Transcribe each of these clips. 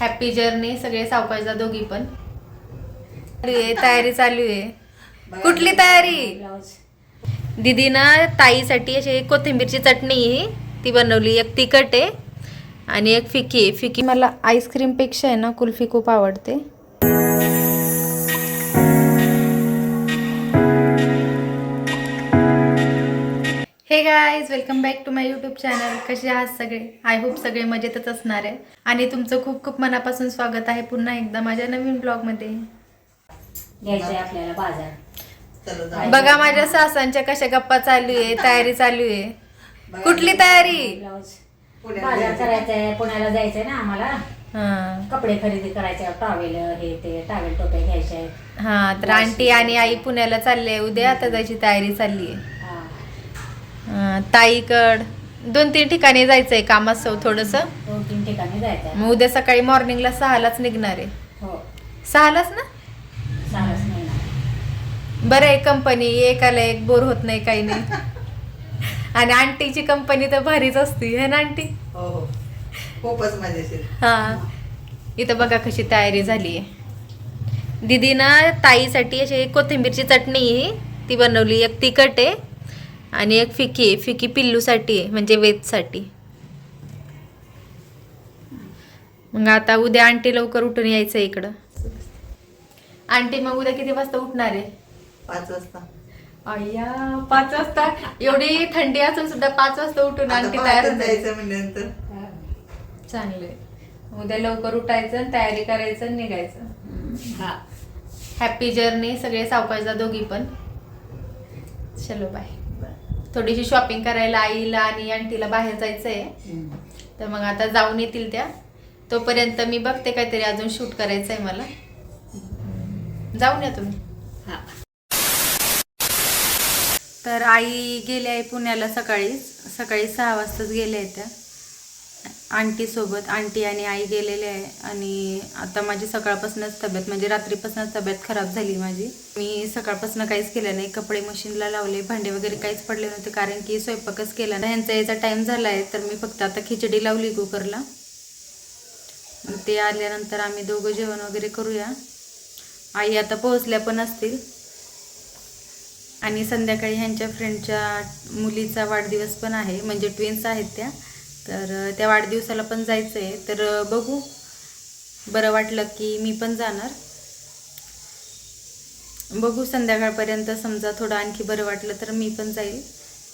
Happy journey सगळे सावकाशला दोघी पण. तयारी चालू आहे. कुठली तयारी? दीदीनं ताईसाठी अशी कोथिंबीरची चटणी ही. ती बनवली. एक तिखट आहे आणि एक फिकी फिकी मला आईस्क्रीमपेक्षा आहे ना कुल्फी खूप आवडते. Hey guys welcome back to my YouTube channel कसे आहात सगळे? आय होप सगळे मजेतच असणार आहे. आणि तुमचं खूप खूप मनापासून स्वागत आहे पुन्हा एकदा माझ्या नवीन ब्लॉगमध्ये घ्यायचंय आपल्याला बाजार. बघा माझ्या सासांच्या कशा गप्पा चालू आहे तयारी चालू आहे. कुठली तयारी? बाजार करायचंय पुण्याला जायचंय ना आम्हाला. हा. कपडे खरेदी करायचे टॉवेल हे ते टावेल टोपे घ्यायचे. आहेत. हा तर आंटी आणि आई पुण्याला चालले उद्या आता त्याची तयारी चालली आहे. ताईकड. दोन तीन ठिकाणी थोडस. दोन तीन ठिकाणी जायचंय. मग उद्या सकाळी मॉर्निंगला सहालाच निघणार आहे. हो. सहालाच ना? सहाच महिना बरं आहे कंपनी एकाला एक बोर होत नाही काही नाही. आणि आंटीची कंपनी तर भारीच असती है ना आंटी? हो हो. खूपच मजेशीर. हा. इथं बघा कशी तयारी झाली आहे. दीदीनं ताईसाठी अशी कोथिंबीरची चटणी ती बनवली. एक तिखट आहे. आणि एक फिकी फिकी पिल्लूसाठी आहे म्हणजे वेजसाठी मग आता उद्या आंटी लवकर उठून यायचं इकडं. आंटी मग उद्या किती वाजता उठणार आहे? पाच वाजता. अय्या पाच वाजता? एवढी थंडी असून सुद्धा पाच वाजता उठून आंटी तयार जायचं म्हणल्यानंतर. चांगले उद्या लवकर उठायचं तयारी करायचं निघायचं. हा. हॅपी जर्नी सगळे सावकाशला दोघी पण. चलो बाय थोडीशी शॉपिंग करायला आईला आणि आंटीला बाहेर जायचं आहे. तर मग आता जाऊन येतील त्या. तोपर्यंत मी बघते काहीतरी अजून शूट करायचं आहे मला. जाऊन या तुम्ही. हा. तर आई गेली आहे पुण्याला सकाळी सकाळी सहा वाजताच गेल्या आहेत त्या. आंटी सोबत आंटी आणि आई गेलेले आहे आणि आता माझी सकाळपासूनच तब्येत म्हणजे रात्रीपासूनच तब्येत खराब झाली माझी. मी सकाळपासून काहीच केलं नाही कपडे मशीनला लावले भांडे वगैरे काहीच पडले नव्हते कारण की स्वयंपाकच केला नाही. ह्यांचा यायचा टाइम झाला आहे तर मी फक्त आता खिचडी लावली कुकरला. ते आल्यानंतर आम्ही दोघं जेवण वगैरे करूया. आई आता पोहोचल्या पण असतील. आणि संध्याकाळी ह्यांच्या फ्रेंडच्या मुलीचा वाढदिवस पण आहे म्हणजे ट्विन्स आहेत त्या. तर त्या वाढदिवसाला पण जायचं आहे तर बघू. बरं वाटलं की मी पण जाणार. बघू संध्याकाळपर्यंत समजा थोडं आणखी बरं वाटलं तर मी पण जाईल.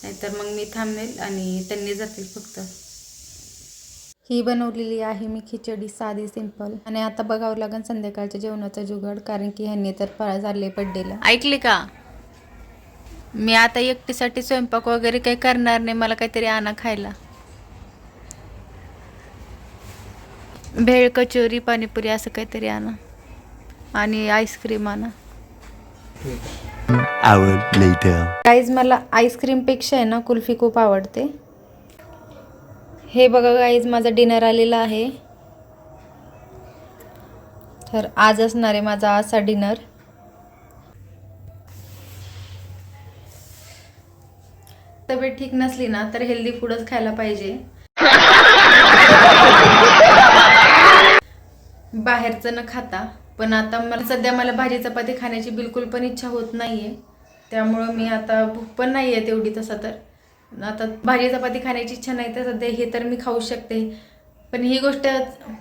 नाहीतर मग मी थांबेल आणि त्यांनी जातील फक्त. ही बनवलेली आहे मी खिचडी साधी सिंपल. आणि आता बघावं लागेल संध्याकाळच्या जेवणाचा जुगाड कारण की ह्यांनी तर फळा झाले बड्डेला. ऐकले का? मी आता एकटीसाठी स्वयंपाक वगैरे काही करणार नाही मला काहीतरी आणा खायला. भेळ कचोरी पाणीपुरी असं काहीतरी आणा. आणि आईस्क्रीम आणा. गाईज मला आईस्क्रीमपेक्षा आहे ना कुल्फी खूप आवडते. हे बघा गाईज माझा डिनर आलेला आहे. तर आज असणार आहे माझा असा डिनर तब्येत ठीक नसली ना तर हेल्दी फूडच खायला पाहिजे. बाहेरचं न खाता. पण आता मला सध्या मला भाजी चपाती खाण्याची बिलकुल पण इच्छा होत नाहीये. त्यामुळं मी आता भूक पण नाही आहे तेवढी तसं तर. आता भाजी चपाती खाण्याची इच्छा नाही तर सध्या हे तर मी खाऊ शकते. पण ही गोष्ट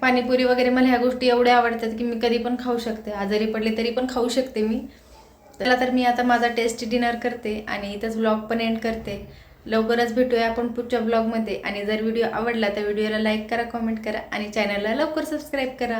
पाणीपुरी वगैरे मला ह्या गोष्टी एवढ्या आवडतात की मी कधी पण खाऊ शकते. आजारी पडले तरी पण खाऊ शकते मी. त्याला तर मी आता माझा टेस्टी डिनर करते आणि इथंच ब्लॉग पण एंड करते. लवकरच भेटूया आपण पुढच्या ब्लॉगमध्ये आणि जर व्हिडिओ आवडला तर व्हिडिओला लाईक करा कमेंट करा आणि चॅनलला लवकर सबस्क्राईब करा.